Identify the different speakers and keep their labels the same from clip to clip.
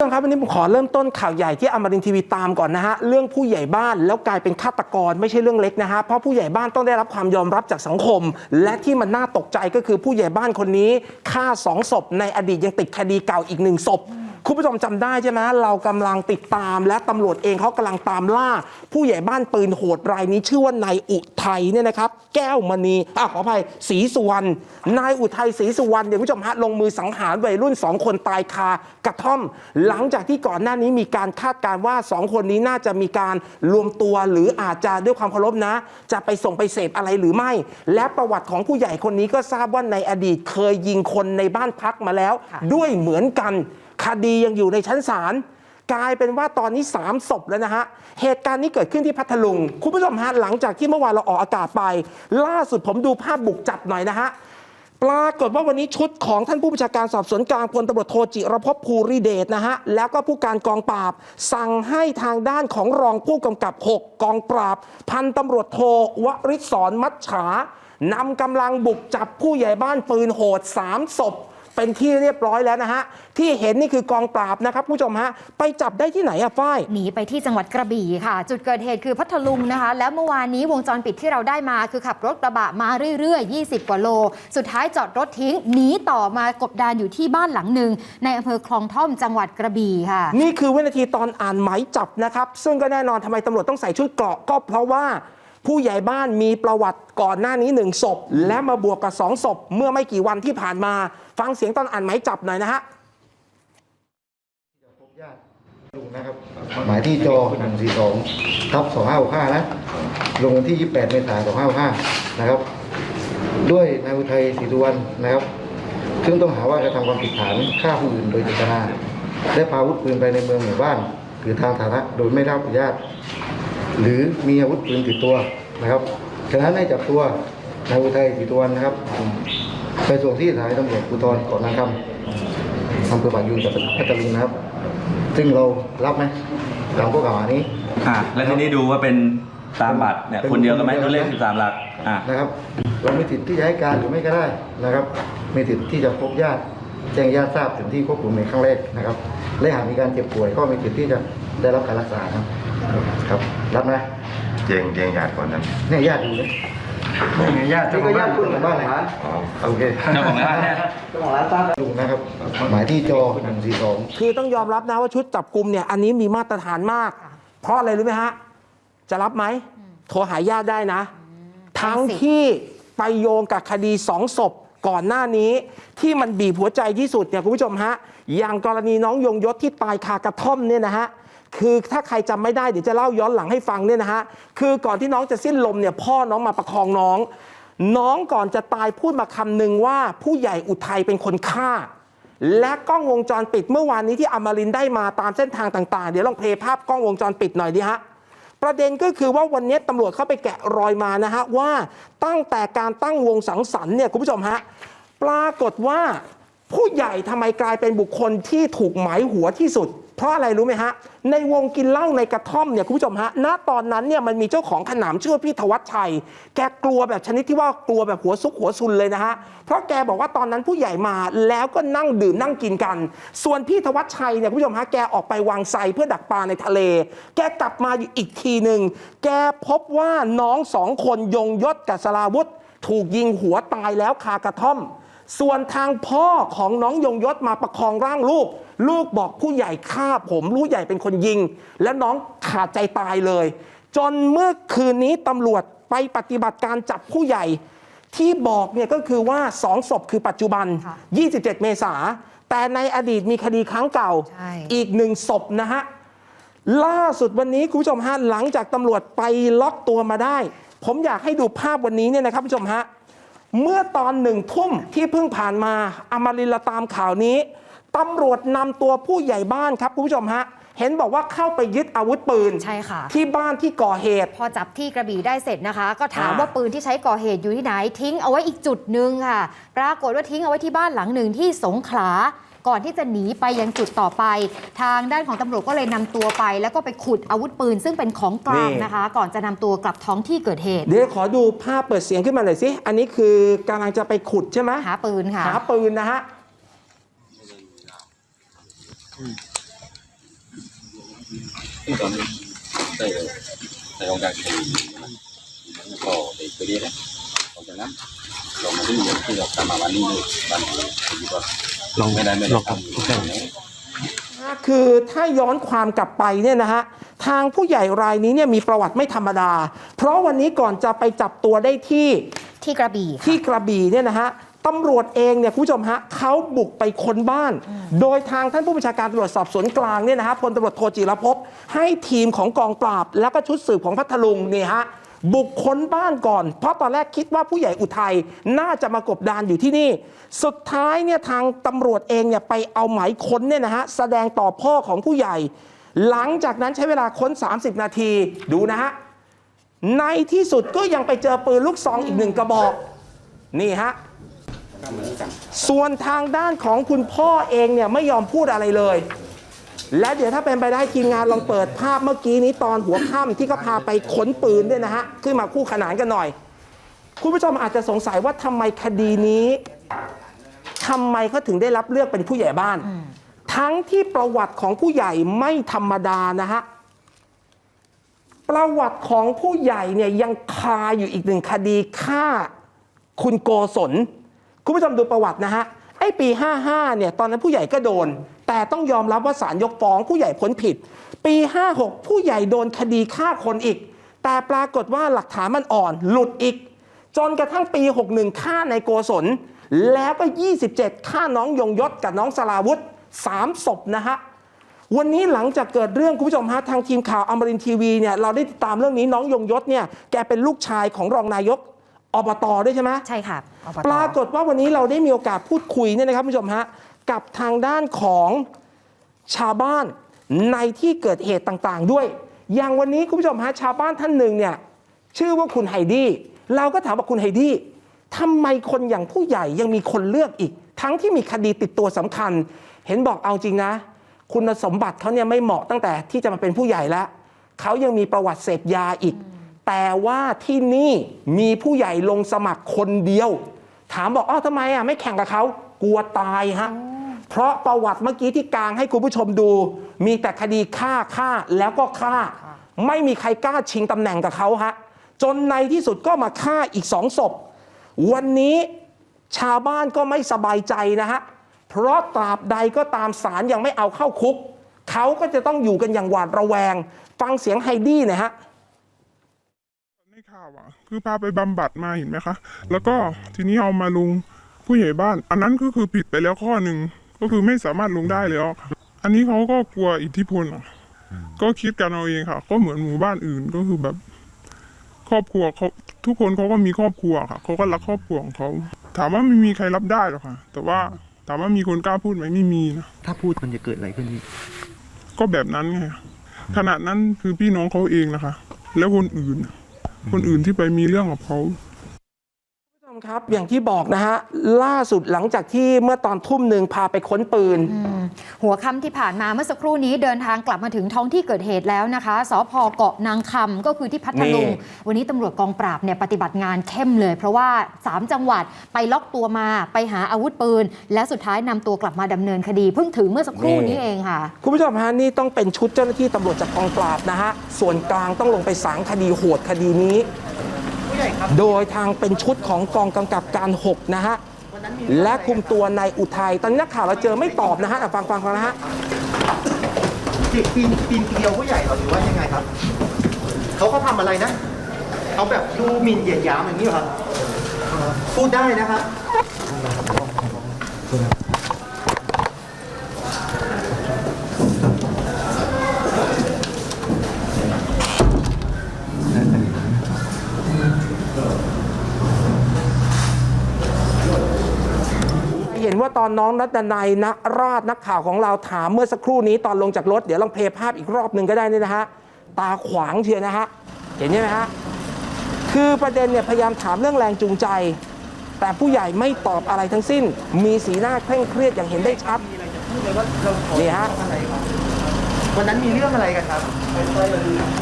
Speaker 1: ท่านครับวันนี้ผมขอเริ่มต้นข่าวใหญ่ที่อมรินทีวีตามก่อนนะฮะเรื่องผู้ใหญ่บ้านแล้วกลายเป็นฆาตกรไม่ใช่เรื่องเล็กนะฮะเพราะผู้ใหญ่บ้านต้องได้รับความยอมรับจากสังคม และที่มันน่าตกใจก็คือผู้ใหญ่บ้านคนนี้ฆ่าสองศพในอดีตยังติดคดีเก่าอีกหนึ่งศพ คุณผู้ชมจำได้ใช่ไหมเรากำลังติดตามและตำรวจเองเขากำลังตามล่า ผู้ใหญ่บ้านปืนโหดรายนี้ชื่อว่านายอุทัยเนี่ยนะครับ แก้วมณีอะขออภัยศรีสุวรรณนายอุทัยศรีสุวรรณเดี๋ยวคุณผู้ชมฮะลงมือสังหารวัยรุ่นสองคนตายคากระท่อม หลังจากที่ก่อนหน้านี้มีการคาดการณ์ว่าสองคนนี้น่าจะมีการรวมตัวหรืออาจจะด้วยความเคารพนะ จะไปส่งไปเสพอะไรหรือไม่ และประวัติของผู้ใหญ่คนนี้ก็ทราบว่าในอดีตเคยยิงคนในบ้านพักมาแล้ว
Speaker 2: ค่ะ
Speaker 1: ด้วยเหมือนกัน คดียังอยู่ในชั้นศาลกลายเป็นว่าตอนนี้ 3 ศพแล้วนะฮะ เหตุการณ์นี้เกิดขึ้นที่พัทลุง คุณผู้ชมฮะ หลังจากที่เมื่อวานเราออกอากาศไป ล่าสุดผมดูภาพบุกจับหน่อยนะฮะ ปรากฏว่าวันนี้ชุดของท่านผู้บัญชาการสอบสวนกลางพลตำรวจโทจิรพภูริเดชนะฮะ แล้วก็ผู้การกองปราบ สั่งให้ทางด้านของรองผู้กำกับ 6 กองปราบ พันตำรวจโทวริศรมัจฉานำกำลังบุกจับผู้ใหญ่บ้านปืนโหด 3 ศพ เป็นที่เรียบร้อยแล้วนะฮะที่เห็นนี่คือกองปราบนะครับผู้ชมฮะไปจับได้ที่ไหนอะฝ้าย
Speaker 2: หนีไปที่จังหวัดกระบี่ค่ะ จุดเกิดเหตุคือพัทลุงนะคะ แล้วเมื่อวานนี้วงจรปิดที่เราได้มาคือขับรถกระบะมาเรื่อยๆ 20 กว่าโล สุดท้ายจอดรถทิ้งหนีต่อมากบดานอยู่ที่บ้านหลังหนึ่งในอำเภอคลองท่อมจังหวัดกระบี่ค่ะ
Speaker 1: นี่คือวินาทีตอนอ่านหมายจับนะครับ ซึ่งก็แน่นอนทำไมตำรวจต้องใส่ชุดเกราะก็เพราะว่า ผู้ใหญ่บ้านมีประวัติก่อนหน้านี้หนึ่งศพ และมาบวกกับสองศพ เมื่อไม่กี่วันที่ผ่านมา ฟังเสียงตอนอ่านหมายจับหน่อยนะฮะ
Speaker 3: พบญาติลุงนะครับหมายที่จอ142ทับ2565นะลงวันที่ 28 เมษายน2565นะครับ ด้วยนายอุทัยศรีสุวรรณนะครับ ซึ่งต้องหาว่ากระทำความผิดฐานฆ่าผู้อื่นโดยเจตนา และพาอาวุธปืนไปในเมืองหมู่บ้าน หรือทางสาธารณะโดยไม่ได้รับอนุญาต หรือมีอาวุธปืนติดตัวนะครับฉะนั้นให้จับตัวนายอุทัยศรีสุวรรณนะครับ ไปส่งที่สถานีตำรวจภูธรเกาะนางคำอำเภอปากยูนจังหวัดพัทลุงนะครับ ซึ่งเรารับไหมตามข้อกล่าวหานี้
Speaker 4: อะแล้วทีนี้ดูว่าเป็นตามบัตรเนี่ย
Speaker 3: เป็น
Speaker 4: คนเดียวกันไหม
Speaker 3: คนเดียว
Speaker 4: ตัวเลข
Speaker 3: กันไหม
Speaker 4: 13หลักอะ
Speaker 3: นะครับ เรามีสิทธิ์ที่จะให้การหรือไม่ก็ได้นะครับมีสิทธิ์ที่จะพบญาติแจ้งญาติทราบถึงที่ควบคุมในครั้งแรกนะครับ และหากมีการเจ็บป่วยก็มีสิทธิ์ที่จะได้รับการรักษาครับ ครับรับไหม
Speaker 5: แจงแจงญาติก่อนนะ
Speaker 3: เนี่ยญาติอยู่เลย
Speaker 5: นี่ญาติ
Speaker 3: นี่ก็ญาติคุณของบ้านไหน
Speaker 5: อ๋อ
Speaker 3: โอเค
Speaker 4: เจ้าของร้านเนี่ย
Speaker 3: ลุงนะครับหมายที่จอ142
Speaker 1: คือต้องยอมรับนะว่าชุดจับกลุ่มเนี่ยอันนี้มีมาตรฐานมาก เพราะอะไรรู้ไหมฮะ จะรับไหม โทรหาญาติได้นะ ทั้ง
Speaker 2: ได้สิ
Speaker 1: ที่ไปโยงกับคดีสองศพก่อนหน้านี้ ที่มันบีบหัวใจที่สุดเนี่ยคุณผู้ชมฮะ อย่างกรณีน้องยงยศที่ตายคากระท่อมเนี่ยนะฮะ คือถ้าใครจำไม่ได้เดี๋ยวจะเล่าย้อนหลังให้ฟังเนี่ยนะฮะคือก่อนที่น้องจะสิ้นลมเนี่ยพ่อน้องมาประคองน้อง น้องก่อนจะตายพูดมาคำหนึ่งว่าผู้ใหญ่อุทัยเป็นคนฆ่า และกล้องวงจรปิดเมื่อวานนี้ที่อมรินได้มาตามเส้นทางต่างๆ เดี๋ยวลองเพลย์ภาพกล้องวงจรปิดหน่อยดิฮะประเด็นก็คือว่าวันนี้ตำรวจเข้าไปแกะรอยมานะฮะว่าตั้งแต่การตั้งวงสังสรรค์เนี่ยคุณผู้ชมฮะปรากฏว่าผู้ใหญ่ทำไมกลายเป็นบุคคลที่ถูกหมายหัวที่สุด เพราะอะไรรู้ไหมฮะ ในวงกินเหล้าในกระท่อมเนี่ยคุณผู้ชมฮะ ณ ตอนนั้นเนี่ยมันมีเจ้าของขนามชื่อพี่ธวัชชัย แกกลัวแบบชนิดที่ว่ากลัวแบบหัวซุกหัวซุนเลยนะฮะ เพราะแกบอกว่าตอนนั้นผู้ใหญ่มาแล้วก็นั่งดื่มนั่งกินกัน ส่วนพี่ธวัชชัยเนี่ยคุณผู้ชมฮะ แกออกไปวางไซเพื่อดักปลาในทะเล แกกลับมาอีกทีหนึ่ง แกพบว่าน้องสองคนยงยศกับสลาวุธ ถูกยิงหัวตายแล้วคากระท่อม ส่วนทางพ่อของน้องยงยศมาประคองร่างลูก ลูกบอกผู้ใหญ่ฆ่าผมผู้ใหญ่เป็นคนยิง และน้องขาดใจตายเลย จนเมื่อคืนนี้ตำรวจไปปฏิบัติการจับผู้ใหญ่ ที่บอกเนี่ยก็คือว่าสองศพคือปัจจุบัน
Speaker 2: ค่ะ
Speaker 1: 27 เมษาแต่ในอดีตมีคดีครั้งเก่า
Speaker 2: ใช่
Speaker 1: อีกหนึ่งศพนะฮะล่าสุดวันนี้คุณผู้ชมฮะหลังจากตำรวจไปล็อกตัวมาได้ ผมอยากให้ดูภาพวันนี้เนี่ยนะครับคุณผู้ชมฮะ เมื่อตอนหนึ่งทุ่มที่เพิ่งผ่านมาอมรินทร์เราตามข่าวนี้ตำรวจนำตัวผู้ใหญ่บ้านครับคุณผู้ชมฮะเห็นบอกว่าเข้าไปยึดอาวุธปืน
Speaker 2: ใช่ค่ะ
Speaker 1: ที่บ้านที่ก่อเหตุ
Speaker 2: พอจับที่กระบี่ได้เสร็จนะคะ ก็ถาม
Speaker 1: อ่า
Speaker 2: ว่าปืนที่ใช้ก่อเหตุอยู่ที่ไหน ทิ้งเอาไว้อีกจุดหนึ่งค่ะ ปรากฏว่าทิ้งเอาไว้ที่บ้านหลังหนึ่งที่สงขลา ก่อนที่จะหนีไปยังจุดต่อไป ทางด้านของตำรวจก็เลยนำตัวไป แล้วก็ไปขุดอาวุธปืน ซึ่งเป็นของกลางนะคะ ก่อนจะนำตัวกลับท้องที่เกิดเหตุ
Speaker 1: เดี๋ยวขอดูภาพเปิดเสียงขึ้นมาหน่อยสิ อันนี้คือกำลังจะไปขุดใช่ไหม
Speaker 2: หาปืนค่ะ
Speaker 1: หาปืนนะฮะ
Speaker 6: ซึ่งตอนนี้ได้ได้ลงจากคดีก็ได้ไปเรียนแล้วหลังจากนั้นเรามาที่เรียนที่เราทำมาวันนี้เลยวันนี้ก็ ลองไม่ได้ไม่ได้ทำแค่นี้
Speaker 1: คือถ้าย้อนความกลับไปเนี่ยนะฮะทางผู้ใหญ่รายนี้เนี่ยมีประวัติไม่ธรรมดา เพราะวันนี้ก่อนจะไปจับตัวได้ที่
Speaker 2: ที่กระบี่ค่ะ
Speaker 1: ที่กระบี่เนี่ยนะฮะตำรวจเองเนี่ยคุณผู้ชมฮะเขาบุกไปค้นบ้าน โดยทางท่านผู้บัญชาการตำรวจสอบสวนกลางเนี่ยนะฮะพลตำรวจโทจิรภพให้ทีมของกองปราบ แล้วก็ชุดสืบของพัทลุงเนี่ยฮะ บุกค้นบ้านก่อน เพราะตอนแรกคิดว่าผู้ใหญ่อุทัยน่าจะมากบดานอยู่ที่นี่ สุดท้ายเนี่ยทางตำรวจเองเนี่ยไปเอาหมายค้นเนี่ยนะฮะแสดงต่อพ่อของผู้ใหญ่ หลังจากนั้นใช้เวลาค้น 30 นาทีดูนะฮะในที่สุดก็ยังไปเจอปืนลูกซองอีกหนึ่งกระบอก นี่ฮะส่วนทางด้านของคุณพ่อเองเนี่ยไม่ยอมพูดอะไรเลย และเดี๋ยวถ้าเป็นไปได้ทีมงานลองเปิดภาพเมื่อกี้นี้ตอนหัวค่ำที่เขาพาไปค้นปืนเนี่ยนะฮะขึ้นมาคู่ขนานกันหน่อย คุณผู้ชมอาจจะสงสัยว่าทำไมคดีนี้ทำไมเขาถึงได้รับเลือกเป็นผู้ใหญ่บ้าน ทั้งที่ประวัติของผู้ใหญ่ไม่ธรรมดานะฮะประวัติของผู้ใหญ่เนี่ยยังคาอยู่อีกหนึ่งคดีฆ่าคุณโกศลคุณผู้ชมดูประวัตินะฮะ อ้ปี 55 เนี่ย ตอนนั้นผู้ใหญ่ก็โดน แต่ต้องยอมรับว่าศาลยกฟ้องผู้ใหญ่พ้นผิด ปี 56 ผู้ใหญ่โดนคดีฆ่าคนอีก แต่ปรากฏว่าหลักฐานมันอ่อนหลุดอีก จนกระทั่งปี 61 ฆ่าในายโกศล แล้วก็ 27 ฆ่าน้องยงยศกับน้องสลาวุธ3ศพนะฮะวันนี้หลังจากเกิดเรื่องคุณผู้ชมฮะทางทีมข่าวอมรินทีวีเนี่ยเราได้ติดตามเรื่องนี้น้องยงยศเนี่ยแกเป็นลูกชายของรองนายก อบตด้วยใช่ไหม
Speaker 2: ใช่ค่ะอบต
Speaker 1: ปรากฏว่าวันนี้เราได้มีโอกาสพูดคุยเนี่ยนะครับคุณผู้ชมฮะกับทางด้านของชาวบ้านในที่เกิดเหตุต่างๆ ด้วย อย่างวันนี้คุณผู้ชมฮะชาวบ้านท่านหนึ่งเนี่ยชื่อว่าคุณไฮดี้เราก็ถามว่าคุณไฮดี้ทำไมคนอย่างผู้ใหญ่ยังมีคนเลือกอีก ทั้งที่มีคดีติดตัวสำคัญ เห็นบอกเอาจริงนะ คุณสมบัติเขาเนี่ยไม่เหมาะตั้งแต่ที่จะมาเป็นผู้ใหญ่แล้วเขายังมีประวัติเสพยาอีก แต่ว่าที่นี่มีผู้ใหญ่ลงสมัครคนเดียว ถามบอกอ้าวทำไมอะไม่แข่งกับเขากลัวตายฮะเพราะประวัติเมื่อกี้ที่กลางให้คุณผู้ชมดู มีแต่คดีฆ่าฆ่าแล้วก็ฆ่า ไม่มีใครกล้าชิงตำแหน่งกับเขาฮะจนในที่สุดก็มาฆ่าอีกสองศพ วันนี้ชาวบ้านก็ไม่สบายใจนะฮะ เพราะตราบใดก็ตามศาลยังไม่เอาเข้าคุก เขาก็จะต้องอยู่กันอย่างหวาดระแวง ฟังเสียงไฮดี้หนะฮะ
Speaker 7: ใน ข่าวอะคือพาไปบำบัดมาเห็นไหมคะ แล้วก็ทีนี้เอามาลงผู้ใหญ่บ้าน อันนั้นก็คือผิดไปแล้วข้อหนึ่งก็คือไม่สามารถลงได้แล้วค่ะอันนี้เขาก็กลัวอิทธิพลอะก็คิดกันเอาเองค่ะ ก็เหมือนหมู่บ้านอื่นก็คือแบบ ครอบครัวเขาทุกคนเขาก็มีครอบครัวค่ะเขาก็รักครอบครัวของเขาถามว่าไม่มีใครรับได้หรอกค่ะ แต่ว่าถามว่ามีคนกล้าพูดไหมไม่มีนะ
Speaker 8: ถ้าพูดมันจะเกิดอะไรขึ้นพี่
Speaker 7: ก็แบบนั้นไงขนาดนั้นคือพี่น้องเขาเองนะคะ แล้วคนอื่น คนอื่นที่ไปมีเรื่องกับเขา
Speaker 1: มครับอย่างที่บอกนะฮะล่าสุดหลังจากที่เมื่อตอนทุ่มหนึ่งพาไปค้นปืน
Speaker 2: อืมหัวค่ำที่ผ่านมาเมื่อสักครู่นี้เดินทางกลับมาถึงท้องที่เกิดเหตุแล้วนะคะสพเกาะนางคำก็คือที่พัทลุง
Speaker 1: นี่
Speaker 2: วันนี้ตำรวจกองปราบเนี่ยปฏิบัติงานเข้มเลย เพราะว่า 3 จังหวัดไปล็อกตัวมาไปหาอาวุธปืน และสุดท้ายนำตัวกลับมาดำเนินคดี เพิ่งถึงเมื่อสักครู่นี้เองค่ะ
Speaker 1: คุณผู้ชมฮะนี่ต้องเป็นชุดเจ้าหน้าที่ตำรวจจากกองปราบนะฮะส่วนกลางต้องลงไปสางคดีโหดคดีนี้ โดยทางเป็นชุดของกองกำกับการ6นะฮะและคุมตัวนายอุทัยตอนนี้นักข่าวเราเจอไม่ตอบนะฮะอะฟังฟังฟังนะฮะ
Speaker 8: ปีปีนปีนเกลียวผู้ใหญ่เหรอหรือว่ายังไงครับเขาเขาทำอะไรนะเขาแบบดูหมิ่นเหยียดหยามอย่างนี้เหรอครับพูดได้นะครับ
Speaker 1: ตอนน้องนัดนัยนะราชนักข่าวของเราถามเมื่อสักครู่นี้ตอนลงจากรถ เดี๋ยวลองเพลย์ภาพอีกรอบหนึ่งก็ได้นี่นะฮะ ตาขวางเชียนะฮะ เห็นใช่ไหมฮะ คือประเด็นเนี่ยพยายามถามเรื่องแรงจูงใจ แต่ผู้ใหญ่ไม่ตอบอะไรทั้งสิ้น มีสีหน้าเคร่งเครียดอย่างเห็นได้ชัดนี่ฮะ
Speaker 8: วันนั้นมีเรื่องอะไรกันครับ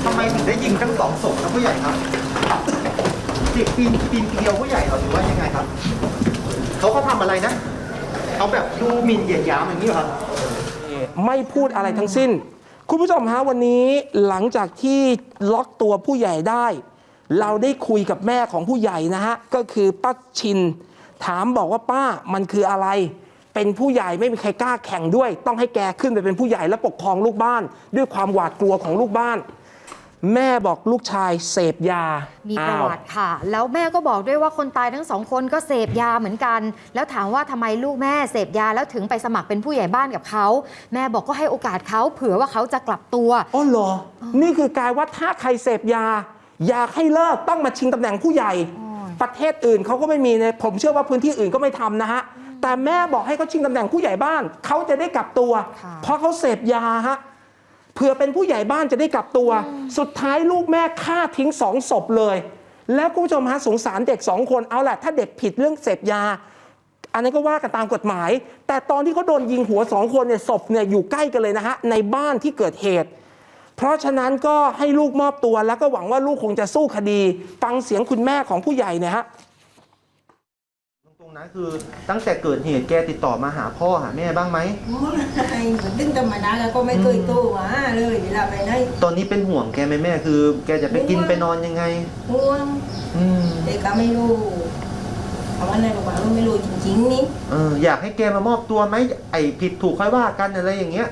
Speaker 8: ทำไมถึงได้ยิงทั้งสองศพครับผู้ใหญ่ครับปีนปีนปีนเกลียวผู้ใหญ่เหรอหรือว่ายังไงครับ เขาเขาทำอะไรนะ เขาแบบดูหมิ่นเหยียดหยามอย่างนี้เหรอครับ
Speaker 1: ไม่พูดอะไรทั้งสิ้น คุณผู้ชมฮะวันนี้หลังจากที่ล็อกตัวผู้ใหญ่ได้ เราได้คุยกับแม่ของผู้ใหญ่นะฮะ ก็คือป้าชิน ถามบอกว่าป้ามันคืออะไร เป็นผู้ใหญ่ไม่มีใครกล้าแข่งด้วย ต้องให้แกขึ้นไปเป็นผู้ใหญ่และปกครองลูกบ้าน ด้วยความหวาดกลัวของลูกบ้าน แม่บอกลูกชายเสพยา
Speaker 2: มี
Speaker 1: มี
Speaker 2: ประวัติค่ะ แล้วแม่ก็บอกด้วยว่าคนตายทั้งสองคนก็เสพยาเหมือนกัน แล้วถามว่าทำไมลูกแม่เสพยาแล้วถึงไปสมัครเป็นผู้ใหญ่บ้านกับเขา แม่บอกก็ให้โอกาสเขาเผื่อว่าเขาจะกลับตัว
Speaker 1: อ๋อเหรอ นี่คือกลายว่าถ้าใครเสพยา อยากให้เลิกต้องมาชิงตำแหน่งผู้ใหญ่ประเทศอื่นเขาก็ไม่มีนะผมเชื่อว่าพื้นที่อื่นก็ไม่ทำนะฮะ แต่แม่บอกให้เขาชิงตำแหน่งผู้ใหญ่บ้าน เขาจะได้กลับตัว
Speaker 2: ค่ะ
Speaker 1: เพราะเขาเสพยาฮะ เผื่อเป็นผู้ใหญ่บ้านจะได้กลับตัว สุดท้ายลูกแม่ฆ่าทิ้งสองศพเลย แล้วคุณผู้ชมฮะสงสารเด็กสองคนเอาแหละถ้าเด็กผิดเรื่องเสพยา อันนั้นก็ว่ากันตามกฎหมาย แต่ตอนที่เขาโดนยิงหัวสองคนเนี่ยศพเนี่ยอยู่ใกล้กันเลยนะฮะในบ้านที่เกิดเหตุ เพราะฉะนั้นก็ให้ลูกมอบตัวแล้วก็หวังว่าลูกคงจะสู้คดี ฟังเสียงคุณแม่ของผู้ใหญ่เนี่ยฮะ
Speaker 8: ตรง นั้นคือตั้งแต่เกิดเหตุแกติดต่อมาหาพ่อหาแม่บ้างไหม
Speaker 9: ไม่เหมือนตึ้งธรรมดาแล้วก็ไม่เคยโตมาเลยเวลาไปไหน
Speaker 8: ตอนนี้เป็นห่วงแกไหมแม่คือ แกจะไปกินไปนอนยังไง
Speaker 9: ห่วง
Speaker 8: อืม
Speaker 9: แต่ก็ไม่รู้คำว่าอะไรบอกว่าเราไม่รู้จริงๆนี่
Speaker 8: เอออยากให้แกมามอบตัวไหมไอ้ผิดถูกค่อยว่ากันอะไรอย่างเงี้ย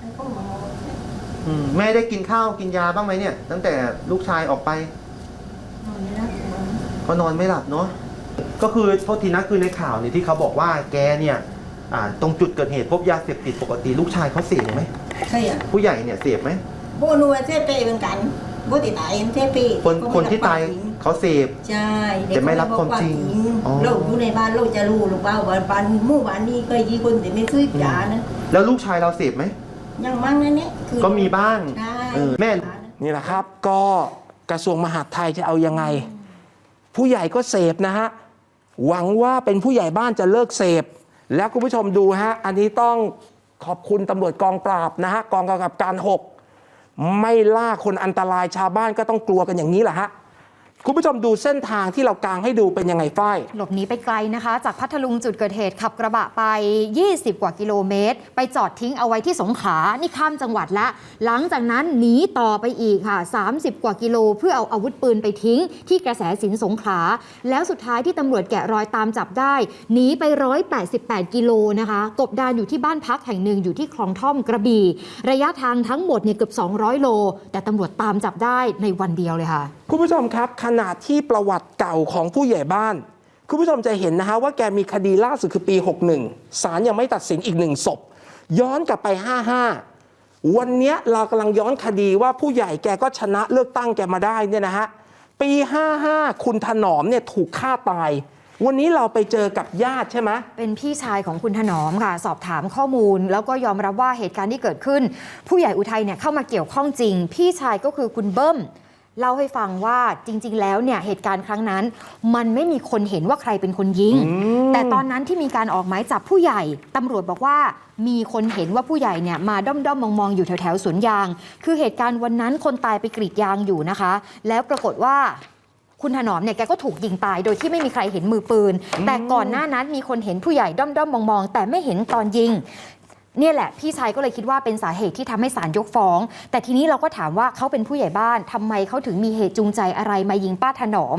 Speaker 9: มันก็มอง
Speaker 8: อืมแม่ได้กินข้าวกินยาบ้างไหมเนี่ย ตั้งแต่ลูกชายออกไป
Speaker 9: นอนไม่ได้นอน
Speaker 8: ก็นอนไม่หลับเนาะ ก็คือโทษทีนะคือในข่าวเนี่ยที่เขาบอกว่าแกเนี่ยอ่าตรงจุดเกิดเหตุพบยาเสพติดปกติลูกชายเขาเสพไหม
Speaker 9: ใช่อะ
Speaker 8: ผู้ใหญ่เนี่ยเสพไหม
Speaker 9: โบนัวเทพเป้เหมือนกันโบติดตายเทพเป้
Speaker 8: คนคนที่ตายเขาเสพ
Speaker 9: ใช่เด็ก
Speaker 8: แต่ไม่รับความจริงอ๋อ
Speaker 9: เราอยู่ในบ้านเราจะรู้หรือเปล่าว่าบ้านหมู่บ้านนี้เคยยี่คนแต่ไม่ซื้อยานะ
Speaker 8: แล้วลูกชายเราเสพไหม
Speaker 9: ยังมั่งนั่นเนี่ยคือ
Speaker 8: ก็มีบ้าง
Speaker 9: ใช่
Speaker 8: เออแม่
Speaker 1: นี่แหละครับ ก็กระทรวงมหาดไทยจะเอายังไง ผู้ใหญ่ก็เสพนะฮะ หวังว่าเป็นผู้ใหญ่บ้านจะเลิกเสพ แล้วคุณผู้ชมดูฮะ อันนี้ต้องขอบคุณตำรวจกองปราบนะฮะกองกำกับการ 6 ไม่ล่าคนอันตรายชาวบ้านก็ต้องกลัวกันอย่างนี้แหละฮะ คุณผู้ชมดูเส้นทางที่เรากางให้ดูเป็นยังไงฝ้าย
Speaker 2: หลบหนีไปไกลนะคะ จากพัทลุงจุดเกิดเหตุขับกระบะไป 20 กว่ากิโลเมตร ไปจอดทิ้งเอาไว้ที่สงขลานี่ข้ามจังหวัดละ หลังจากนั้นหนีต่อไปอีกค่ะ 30 กว่ากิโลเพื่อเอาอาวุธปืนไปทิ้ง ที่กระแสสินสงขลาแล้วสุดท้ายที่ตำรวจแกะรอยตามจับได้หนีไป 188 กิโลนะคะ กบดานอยู่ที่บ้านพักแห่งหนึ่งอยู่ที่คลองท่อมกระบี่ระยะทางทั้งหมดเนี่ยเกือบ 200 โล แต่ตำรวจตามจับได้ในวันเดียวเลยค่ะ
Speaker 1: คุณผู้ชมครับขณะที่ประวัติเก่าของผู้ใหญ่บ้าน คุณผู้ชมจะเห็นนะฮะว่าแกมีคดีล่าสุดคือปี 61ศาลยังไม่ตัดสินอีกหนึ่งศพ ย้อนกลับไป 55 วันนี้เรากำลังย้อนคดีว่าผู้ใหญ่แกก็ชนะเลือกตั้งแกมาได้เนี่ยนะฮะปี 55 คุณถนอมเนี่ยถูกฆ่าตาย วันนี้เราไปเจอกับญาติใช่ไหม
Speaker 2: เป็นพี่ชายของคุณถนอมค่ะ สอบถามข้อมูล แล้วก็ยอมรับว่าเหตุการณ์ที่เกิดขึ้น ผู้ใหญ่อุทัยเนี่ยเข้ามาเกี่ยวข้องจริง พี่ชายก็คือคุณเบิ้ม เล่าให้ฟังว่าจริง ๆ แล้วเนี่ยเหตุการณ์ครั้งนั้น มันไม่มีคนเห็นว่าใครเป็นคนยิง แต่ตอนนั้นที่มีการออกหมายจับผู้ใหญ่ตำรวจบอกว่ามีคนเห็นว่าผู้ใหญ่เนี่ยมาด้อมๆมองๆอยู่แถวๆสวนยาง คือเหตุการณ์วันนั้นคนตายไปกรีดยางอยู่นะคะ แล้วปรากฏว่าคุณถนอมเนี่ยแกก็ถูกยิงตายโดยที่ไม่มีใครเห็นมือปืน แต่ก่อนหน้านั้นมีคนเห็นผู้ใหญ่ด้อมๆมองๆแต่ไม่เห็นตอนยิง เนี่ยแหละพี่ชายก็เลยคิดว่าเป็นสาเหตุที่ทำให้ศาลยกฟ้อง แต่ทีนี้เราก็ถามว่าเขาเป็นผู้ใหญ่บ้านทำไมเขาถึงมีเหตุจูงใจอะไรมายิงป้าถนอม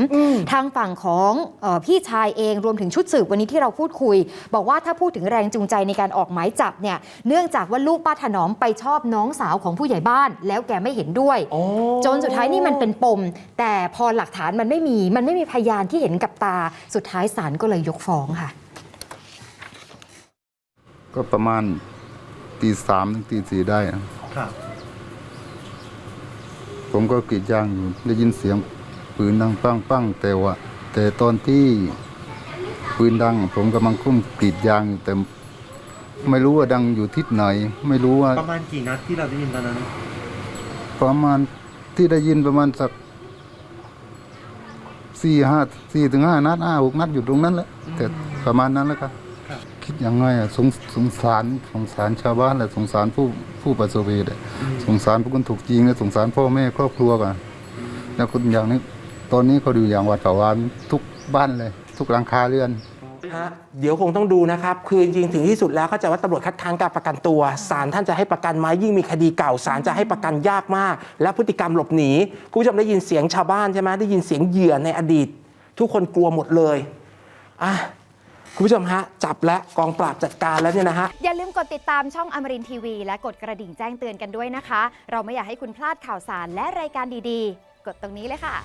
Speaker 2: ทางฝั่งของเออพี่ชายเองรวมถึงชุดสืบวันนี้ที่เราพูดคุย บอกว่าถ้าพูดถึงแรงจูงใจในการออกหมายจับเนี่ยเนื่องจากว่าลูกป้าถนอมไปชอบน้องสาวของผู้ใหญ่บ้าน แล้วแกไม่เห็นด้วย จนสุดท้ายนี่มันเป็นปม แต่พอหลักฐานมันไม่มีมันไม่มีพยานที่เห็นกับตาสุดท้ายศาลก็เลยยกฟ้องค่ะ
Speaker 10: ก็ประมาณ ตีสามถึงตีสี่ได้อะ
Speaker 8: ครับ
Speaker 10: ผมก็กรีดยางอยู่ได้ยินเสียงปืนดังปังปังแต่ว่าแต่ตอนที่ปืนดัง ผมกำลังคุ้มกรีดยางอยู่แต่ไม่รู้ว่าดังอยู่ทิศไหน ไม่รู้ว่า
Speaker 8: ประมาณกี่นัดที่เราได้ยินตอนนั้น
Speaker 10: ประมาณที่ได้ยินประมาณสักสี่ห้าสี่ถึงห้านัดห้าหกนัดอยู่ตรงนั้นแหละแต่ประมาณนั้นแล้วครับ คิดยังไงอะสงสงสารสงสารชาวบ้านและสงสารผู้ผู้ประสบเหตุอะสงสารผู้คนถูกยิงและสงสารพ่อแม่ครอบครัวกันแล้วคนอย่างนี้ตอนนี้เขาดูอย่างหวัดผวาทุกบ้านเลย ทุกหลังคาเรือน
Speaker 8: อ
Speaker 1: ฮะเดี๋ยวคงต้องดูนะครับ คือจริงๆถึงที่สุดแล้วเข้าใจว่าตำรวจคัดค้านการประกันตัวศาลท่านจะให้ประกันไหมยิ่งมีคดีเก่าศาลจะให้ประกันยากมาก และพฤติกรรมหลบหนีคุณผู้ชมได้ยินเสียงชาวบ้านใช่ไหมได้ยินเสียงเหยื่อในอดีต ทุกคนกลัวหมดเลยอะ คุณผู้ชมฮะ จับและกองปราบจัดการแล้วเนี่ยนะฮะ
Speaker 2: อย่าลืมกดติดตามช่องอมรินทีวี และกดกระดิ่งแจ้งเตือนกันด้วยนะคะ เราไม่อยากให้คุณพลาดข่าวสารและรายการดีๆ กดตรงนี้เลยค่ะ